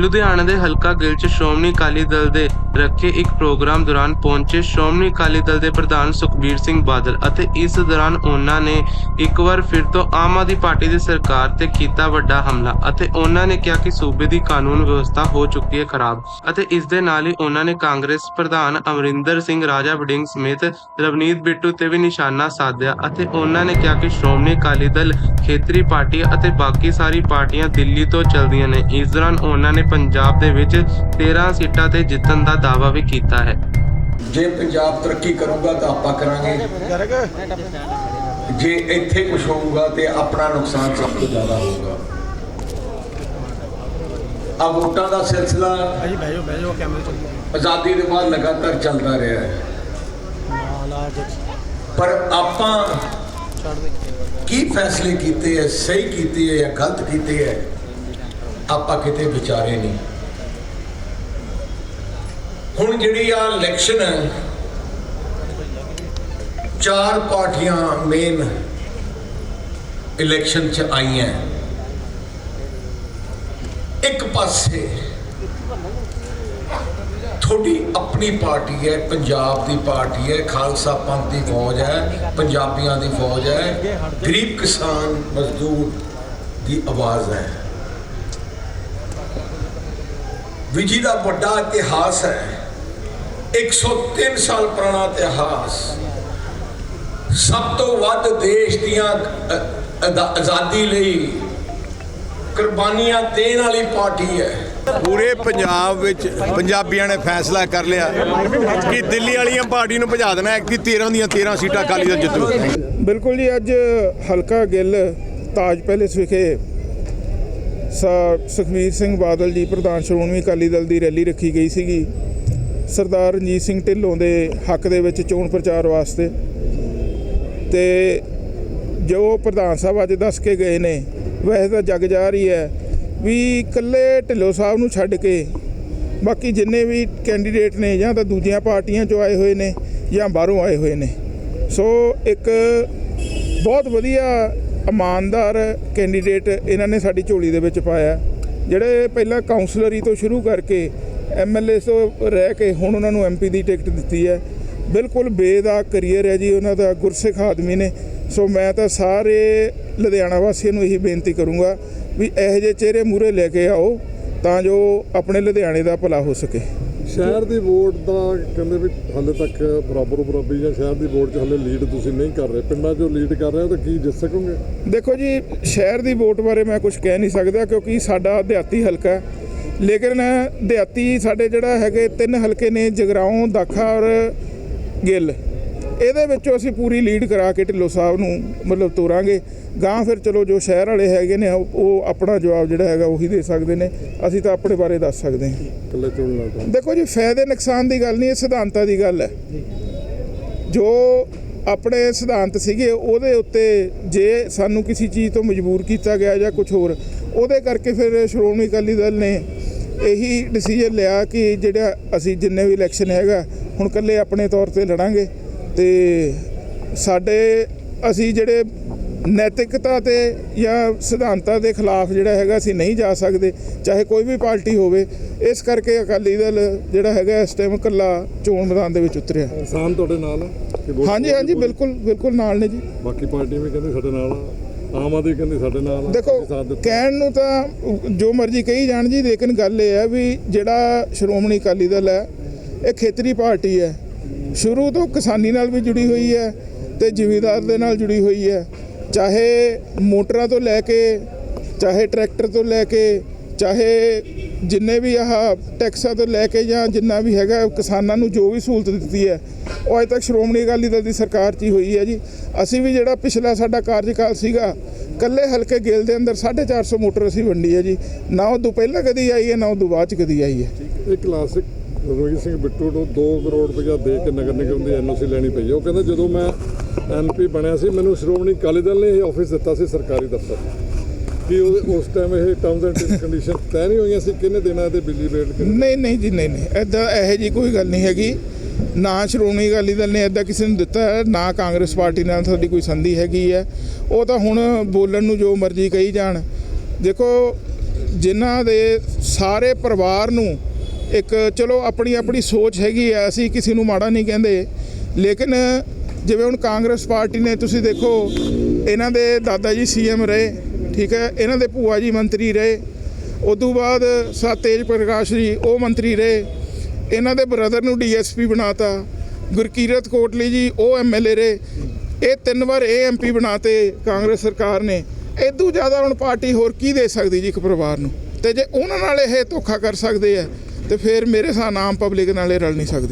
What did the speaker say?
ਲੁਧਿਆਣਾ ਦੇ ਹਲਕਾ ਗਿੱਲ 'ਚ ਸ਼੍ਰੋਮਣੀ ਅਕਾਲੀ ਦਲ ਦੇ ਰੱਖੇ ਇੱਕ ਪ੍ਰੋਗਰਾਮ ਦੌਰਾਨ ਪਹੁੰਚੇ ਸ਼੍ਰੋਮਣੀ ਅਕਾਲੀ ਦਲ ਦੇ ਪ੍ਰਧਾਨ ਸੁਖਬੀਰ ਸਿੰਘ ਬਾਦਲ ਅਤੇ ਇਸ ਦੌਰਾਨ ਉਹਨਾਂ ਨੇ ਇੱਕ ਵਾਰ ਫਿਰ ਤੋਂ ਆਮ ਆਦਮੀ ਪਾਰਟੀ ਦੀ ਸਰਕਾਰ ਤੇ ਕੀਤਾ ਵੱਡਾ ਹਮਲਾ ਅਤੇ ਉਹਨਾਂ ਨੇ ਕਿਹਾ ਕਿ ਸੂਬੇ ਦੀ ਕਾਨੂੰਨ ਵਿਵਸਥਾ ਹੋ ਚੁੱਕੀ ਹੈ ਖਰਾਬ ਅਤੇ ਇਸ ਦੇ ਨਾਲ ਹੀ ਉਹਨਾਂ ਨੇ ਕਾਂਗਰਸ ਪ੍ਰਧਾਨ ਅਮਰਿੰਦਰ ਸਿੰਘ, ਰਾਜਾ ਵੜਿੰਗ ਸਮੇਤ ਰਵਨੀਤ ਬਿੱਟੂ ਤੇ ਵੀ ਨਿਸ਼ਾਨਾ ਸਾਧਿਆ ਅਤੇ ਉਹਨਾਂ ਨੇ ਕਿਹਾ ਕਿ ਸ਼੍ਰੋਮਣੀ ਅਕਾਲੀ ਦਲ ਖੇਤਰੀ ਪਾਰਟੀ ਅਤੇ ਬਾਕੀ ਸਾਰੀ ਪਾਰਟੀਆਂ ਦਿੱਲੀ ਤੋਂ ਚਲਦੀਆਂ ਨੇ। ਇਸ ਦੌਰਾਨ ਉਹਨਾਂ ਨੇ ਪੰਜਾਬ ਦੇ ਵਿੱਚ 13 ਸੀਟਾਂ ਤੇ ਜਿੱਤਣ ਦਾ ਦਾਅਵਾ ਵੀ ਕੀਤਾ ਹੈ। ਜੇ ਪੰਜਾਬ ਤਰੱਕੀ ਕਰੂਗਾ ਤਾਂ ਆਪਾਂ ਕਰਾਂਗੇ। ਜੇ ਇੱਥੇ ਕੁਝ ਹੋਊਗਾ ਤੇ ਆਪਣਾ ਨੁਕਸਾਨ ਸਭ ਤੋਂ ਜ਼ਿਆਦਾ ਹੋਊਗਾ। ਆ ਵੋਟਾਂ ਦਾ ਸਿਲਸਿਲਾ ਭਾਜੀ ਬਹਿ ਜਾਓ ਬਹਿ ਜਾਓ ਕੈਮਰੇ ਚੱਲ ਆਜ਼ਾਦੀ ਦੇ ਬਾਅਦ ਲਗਾਤਾਰ ਚੱਲਦਾ ਰਿਹਾ ਹੈ। ਪਰ ਆਪਾਂ ਕੀ ਫੈਸਲੇ ਕੀਤੇ ਐ ਸਹੀ ਕੀਤੇ ਐ ਜਾਂ ਗਲਤ ਕੀਤੇ ਐ ਆਪਾਂ ਕਿਤੇ ਵਿਚਾਰੇ ਨਹੀਂ। ਹੁਣ ਜਿਹੜੀ ਆ ਇਲੈਕਸ਼ਨ ਹੈ, ਚਾਰ ਪਾਰਟੀਆਂ ਮੇਨ ਇਲੈਕਸ਼ਨ ਚ ਆਈਆਂ। ਇੱਕ ਪਾਸੇ ਤੁਹਾਡੀ ਆਪਣੀ ਪਾਰਟੀ ਹੈ, ਪੰਜਾਬ ਦੀ ਪਾਰਟੀ ਹੈ, ਖਾਲਸਾ ਪੰਥ ਦੀ ਫੌਜ ਹੈ, ਪੰਜਾਬੀਆਂ ਦੀ ਫੌਜ ਹੈ, ਗਰੀਬ ਕਿਸਾਨ ਮਜ਼ਦੂਰ ਦੀ ਆਵਾਜ਼ ਹੈ। ਵਿਜੀ ਦਾ ਵੱਡਾ ਇਤਿਹਾਸ ਹੈ 103 ਸਾਲ ਪੁਰਾਣਾ ਇਤਿਹਾਸ ਸਭ ਤੋਂ ਵੱਧ ਦੇਸ਼ ਦੀਆਂ ਆਜ਼ਾਦੀ ਲਈ ਕੁਰਬਾਨੀਆਂ ਦੇਣ ਵਾਲੀ ਪਾਰਟੀ ਹੈ। ਪੂਰੇ ਪੰਜਾਬ ਵਿੱਚ ਪੰਜਾਬੀਆਂ ਨੇ ਫੈਸਲਾ ਕਰ ਲਿਆ ਕਿ ਦਿੱਲੀ ਵਾਲੀਆਂ ਪਾਰਟੀ ਨੂੰ ਭਜਾ ਦੇਣਾ ਇੱਕ ਦੀ 13 ਦੀਆਂ 13 ਸੀਟਾਂ ਅਕਾਲੀ ਦਲ ਜਿੱਤੂ। ਬਿਲਕੁਲ ਜੀ ਅੱਜ ਹਲਕਾ ਗਿੱਲ ਤਾਜ ਪੈਲੇਸ ਵਿਖੇ ਸਾ- ਸੁਖਬੀਰ ਸਿੰਘ ਬਾਦਲ ਜੀ, ਪ੍ਰਧਾਨ ਸ਼੍ਰੋਮਣੀ ਅਕਾਲੀ ਦਲ ਦੀ ਰੈਲੀ ਰੱਖੀ ਗਈ ਸੀਗੀ। ਸਰਦਾਰ ਰਣਜੀਤ ਸਿੰਘ ਢਿੱਲੋਂ ਦੇ ਹੱਕ ਦੇ ਵਿੱਚ ਚੋਣ ਪ੍ਰਚਾਰ ਵਾਸਤੇ। ਤੇ ਜੋ ਪ੍ਰਧਾਨ ਸਾਹਿਬ ਅੱਜ ਦੱਸ ਕੇ ਗਏ ਨੇ, ਵੈਸੇ ਤਾਂ ਜਗ ਜਾ ਰਹੀ ਹੈ ਵੀ ਇਕੱਲੇ ਢਿੱਲੋਂ ਸਾਹਿਬ ਨੂੰ ਛੱਡ ਕੇ ਬਾਕੀ ਜਿੰਨੇ ਵੀ ਕੈਂਡੀਡੇਟ ਨੇ ਜਾਂ ਤਾਂ ਦੂਜੀਆਂ ਪਾਰਟੀਆਂ ਚੋਂ ਆਏ ਹੋਏ ਨੇ ਜਾਂ ਬਾਹਰੋਂ ਆਏ ਹੋਏ ਨੇ। ਸੋ ਇੱਕ ਬਹੁਤ ਵਧੀਆ ਇਮਾਨਦਾਰ ਕੈਂਡੀਡੇਟ ਇਹਨਾਂ ਨੇ ਸਾਡੀ ਝੋਲੀ ਦੇ ਵਿੱਚ ਪਾਇਆ। ਜਿਹੜੇ ਪਹਿਲਾਂ ਕਾਉਂਸਲਰੀ ਤੋਂ ਸ਼ੁਰੂ ਕਰਕੇ ਐਮਐਲਏ ਤੋਂ ਰਹਿ ਕੇ ਹੁਣ ਉਹਨਾਂ ਨੂੰ ਐਮਪੀ ਦੀ ਟਿਕਟ ਦਿੱਤੀ ਹੈ। ਬਿਲਕੁਲ ਬੇਦਾ ਕਰੀਅਰ ਹੈ ਜੀ ਉਹਨਾਂ ਦਾ, ਗੁਰਸਿੱਖ ਆਦਮੀ ਨੇ। ਸੋ ਮੈਂ ਤਾਂ ਸਾਰੇ ਲੁਧਿਆਣਾ ਵਾਸੀਆਂ ਨੂੰ ਇਹੀ ਬੇਨਤੀ ਕਰੂੰਗਾ ਵੀ ਇਹੋ ਜਿਹੇ ਚਿਹਰੇ ਮੂਰੇ ਲੈ ਕੇ ਆਓ ਤਾਂ ਜੋ ਆਪਣੇ ਲੁਧਿਆਣੇ ਦਾ ਭਲਾ ਹੋ ਸਕੇ। ਸ਼ਹਿਰ ਦੀ ਵੋਟ ਦਾ ਕਹਿੰਦੇ ਵੀ ਹਾਲੇ ਤੱਕ ਬਰਾਬਰ ਬਰਾਬਰੀ ਜਾਂ ਸ਼ਹਿਰ ਦੀ ਵੋਟ 'ਚ ਹਾਲੇ ਲੀਡ ਤੁਸੀਂ ਨਹੀਂ ਕਰ ਰਹੇ। ਪਿੰਡਾਂ 'ਚੋਂ ਲੀਡ ਕਰ ਰਹੇ ਹੋ ਤਾਂ ਕੀ ਜਿੱਤ ਸਕੋਗੇ? ਦੇਖੋ ਜੀ, ਸ਼ਹਿਰ ਦੀ ਵੋਟ ਬਾਰੇ ਮੈਂ ਕੁਝ ਕਹਿ ਨਹੀਂ ਸਕਦਾ ਕਿਉਂਕਿ ਸਾਡਾ ਦਿਹਾਤੀ ਹਲਕਾ ਹੈ। ਲੇਕਿਨ ਦਿਹਾਤੀ ਸਾਡੇ ਜਿਹੜਾ ਹੈਗੇ ਤਿੰਨ ਹਲਕੇ ਨੇ ਜਗਰਾਉਂ, ਦਾਖਾ ਔਰ ਗਿੱਲ। ਇਹਦੇ ਵਿੱਚੋਂ ਅਸੀਂ ਪੂਰੀ ਲੀਡ ਕਰਾ ਕੇ ਢਿੱਲੋਂ ਸਾਹਿਬ ਨੂੰ ਮਤਲਬ ਤੋਰਾਂਗੇ। ਗਾਂ ਫਿਰ ਚਲੋ ਜੋ ਸ਼ਹਿਰ ਵਾਲੇ ਹੈਗੇ ਨੇ ਉਹ ਆਪਣਾ ਜਵਾਬ ਜਿਹੜਾ ਹੈਗਾ ਉਹੀ ਦੇ ਸਕਦੇ ਨੇ। ਅਸੀਂ ਤਾਂ ਆਪਣੇ ਬਾਰੇ ਦੱਸ ਸਕਦੇ ਹਾਂ। ਇਕੱਲੇ ਚੁਣ ਲਓ ਦੇਖੋ ਜੀ ਫਾਇਦੇ ਨੁਕਸਾਨ ਦੀ ਗੱਲ ਨਹੀਂ ਇਹ ਸਿਧਾਂਤਾਂ ਦੀ ਗੱਲ ਹੈ। ਜੋ ਆਪਣੇ ਸਿਧਾਂਤ ਸੀਗੇ ਉਹਦੇ ਉੱਤੇ ਜੇ ਸਾਨੂੰ ਕਿਸੇ ਚੀਜ਼ ਤੋਂ ਮਜਬੂਰ ਕੀਤਾ ਗਿਆ ਜਾਂ ਕੁਝ ਹੋਰ ਉਹਦੇ ਕਰਕੇ ਫਿਰ ਸ਼੍ਰੋਮਣੀ ਅਕਾਲੀ ਦਲ ਨੇ ਇਹੀ ਡਿਸੀਜਨ ਲਿਆ ਕਿ ਜਿਹੜਾ ਅਸੀਂ ਜਿੰਨੇ ਵੀ ਇਲੈਕਸ਼ਨ ਹੈਗਾ ਹੁਣ ਇਕੱਲੇ ਆਪਣੇ ਤੌਰ ਤੇ ਲੜਾਂਗੇ। ਤੇ ਸਾਡੇ ਅਸੀਂ ਜਿਹੜੇ ਨੈਤਿਕਤਾ ਤੇ ਜਾਂ ਸਿਧਾਂਤਾਂ ਦੇ ਖਿਲਾਫ ਜਿਹੜਾ ਹੈਗਾ ਅਸੀਂ ਨਹੀਂ ਜਾ ਸਕਦੇ ਚਾਹੇ ਕੋਈ ਵੀ ਪਾਰਟੀ ਹੋਵੇ ਇਸ ਕਰਕੇ ਅਕਾਲੀ ਦਲ ਜਿਹੜਾ ਹੈਗਾ ਇਸ ਟਾਈਮ ਇਕੱਲਾ ਚੋਣ ਮੈਦਾਨ ਦੇ ਵਿੱਚ ਉਤਰਿਆ। ਇਨਸਾਨ ਤੁਹਾਡੇ ਨਾਲ ਹਾਂਜੀ ਹਾਂਜੀ ਬਿਲਕੁਲ ਬਿਲਕੁਲ ਨਾਲ ਨੇ ਜੀ। ਬਾਕੀ ਪਾਰਟੀਆਂ ਵੀ ਕਹਿੰਦੇ ਸਾਡੇ ਨਾਲ ਆਮ ਆਦਮੀ ਕਹਿੰਦੇ ਸਾਡੇ ਨਾਲ ਦੇਖੋ। ਕਹਿਣ ਨੂੰ ਤਾਂ ਜੋ ਮਰਜ਼ੀ ਕਹੀ ਜਾਣ ਜੀ ਲੇਕਿਨ ਗੱਲ ਇਹ ਹੈ ਵੀ ਜਿਹੜਾ ਸ਼੍ਰੋਮਣੀ ਅਕਾਲੀ ਦਲ ਹੈ ਇਹ ਖੇਤਰੀ ਪਾਰਟੀ ਹੈ। ਸ਼ੁਰੂ ਤੋਂ ਕਿਸਾਨੀ ਨਾਲ ਵੀ ਜੁੜੀ ਹੋਈ ਹੈ ਤੇ ਜ਼ਿਮੀਦਾਰ ਦੇ ਨਾਲ ਜੁੜੀ ਹੋਈ ਹੈ। ਚਾਹੇ ਮੋਟਰਾਂ ਤੋਂ ਲੈ ਕੇ, ਚਾਹੇ ਟਰੈਕਟਰ ਤੋਂ ਲੈ ਕੇ, ਚਾਹੇ ਜਿੰਨੇ ਵੀ ਆਹ ਟੈਕਸਾਂ ਤੋਂ ਲੈ ਕੇ ਜਾਂ ਜਿੰਨਾ ਵੀ ਹੈਗਾ, ਕਿਸਾਨਾਂ ਨੂੰ ਜੋ ਵੀ ਸਹੂਲਤ ਦਿੱਤੀ ਹੈ, ਉਹ ਅਜੇ ਤੱਕ ਸ਼੍ਰੋਮਣੀ ਅਕਾਲੀ ਦਲ ਦੀ ਸਰਕਾਰ 'ਚ ਹੀ ਹੋਈ ਹੈ ਜੀ। ਅਸੀਂ ਵੀ ਜਿਹੜਾ ਪਿਛਲਾ ਸਾਡਾ ਕਾਰਜਕਾਲ ਸੀਗਾ ਕੱਲੇ ਹਲਕੇ ਗਿੱਲ ਦੇ ਅੰਦਰ 450 ਮੋਟਰ ਅਸੀਂ ਵੰਡੀ ਹੈ ਜੀ। ਨਾ ਉਹ ਤੋਂ ਪਹਿਲਾਂ ਕਦੀ ਆਈ ਹੈ, ਨਾ ਉਹ ਤੋਂ ਬਾਅਦ 'ਚ ਕਦੀ ਆਈ ਹੈ। ਇਹ ਕਲਾਸਿਕ ਰੋਹਿਤ ਸਿੰਘ ਬਿੱਟੂ ਨੂੰ 2 ਕਰੋੜ ਰੁਪਇਆ ਦੇ ਕੇ ਨਗਰ ਨਿਗਮ ਦੀ ਐਨਓਸੀ ਲੈਣੀ ਪਈ ਹੈ। ਉਹ ਕਹਿੰਦਾ ਜਦੋਂ ਮੈਂ ਐਮਪੀ ਬਣਿਆ ਸੀ, ਮੈਨੂੰ ਸ਼੍ਰੋਮਣੀ ਅਕਾਲੀ ਦਲ ਨੇ ਇਹ ਆਫਿਸ ਦਿੱਤਾ ਸੀ ਸਰਕਾਰੀ ਦਫ਼ਤਰ। ਕਿ ਉਸ ਟਾਈਮ ਇਹ ਟਰਮਸ ਐਂਡ ਕੰਡੀਸ਼ਨ ਤੈਅ ਨਹੀਂ ਹੋਈਆਂ ਸੀ ਕਿਹਨੇ ਦੇਣਾ ਇਹਦੇ ਬਿਜਲੀ ਰੇਟ ਨਹੀਂ ਨਹੀਂ ਜੀ, ਨਹੀਂ ਨਹੀਂ। ਐਦਾਂ ਇਹੋ ਜੀ ਕੋਈ ਗੱਲ ਨਹੀਂ ਹੈਗੀ। ਨਾ ਸ਼੍ਰੋਮਣੀ ਅਕਾਲੀ ਦਲ ਨੇ ਐਦਾਂ ਕਿਸੇ ਨੂੰ ਦਿੱਤਾ ਨਾ ਕਾਂਗਰਸ ਪਾਰਟੀ ਨਾਲ ਸਾਡੀ ਕੋਈ ਸੰਧੀ ਹੈਗੀ ਹੈ। ਉਹ ਤਾਂ ਹੁਣ ਬੋਲਣ ਨੂੰ ਜੋ ਮਰਜ਼ੀ ਕਹੀ ਜਾਣ। ਦੇਖੋ, ਜਿਨ੍ਹਾਂ ਦੇ ਸਾਰੇ ਪਰਿਵਾਰ ਨੂੰ ਇੱਕ ਚਲੋ ਆਪਣੀ ਆਪਣੀ ਸੋਚ ਹੈਗੀ ਆ, ਅਸੀਂ ਕਿਸੇ ਨੂੰ ਮਾੜਾ ਨਹੀਂ ਕਹਿੰਦੇ। ਲੇਕਿਨ ਜਿਵੇਂ ਹੁਣ ਕਾਂਗਰਸ ਪਾਰਟੀ ਨੇ, ਤੁਸੀਂ ਦੇਖੋ, ਇਹਨਾਂ ਦੇ ਦਾਦਾ ਜੀ ਸੀਐਮ ਰਹੇ, ਠੀਕ ਹੈ? ਇਹਨਾਂ ਦੇ ਭੂਆ ਜੀ ਮੰਤਰੀ ਰਹੇ। ਉਦੋਂ ਬਾਅਦ ਸਾ ਤੇਜ ਪ੍ਰਕਾਸ਼ ਜੀ, ਉਹ ਮੰਤਰੀ ਰਹੇ। ਇਹਨਾਂ ਦੇ ਬ੍ਰਦਰ ਨੂੰ ਡੀਐਸਪੀ ਬਣਾਤਾ। ਗੁਰਕੀਰਤ ਕੋਟਲੀ ਜੀ, ਉਹ ਐਮਐਲਏ ਰਹੇ। ਇਹ ਤਿੰਨ ਵਾਰ ਇਹ ਐਮਪੀ ਬਣਾਤੇ ਕਾਂਗਰਸ ਸਰਕਾਰ ਨੇ। ਇਦੋਂ ਜ਼ਿਆਦਾ ਹੁਣ ਪਾਰਟੀ ਹੋਰ ਕੀ ਦੇ ਸਕਦੀ ਜੀ ਇੱਕ ਪਰਿਵਾਰ ਨੂੰ? ਤੇ ਜੇ ਉਹਨਾਂ ਨਾਲ ਇਹ ਧੋਖਾ ਕਰ ਸਕਦੇ ਆ ਤੇ ਫਿਰ ਮੇਰੇ ਹਿਸਾਬ ਨਾਲ ਆਮ ਪਬਲਿਕ ਨਾਲੇ ਰਲ ਨਹੀਂ ਸਕਦੀ।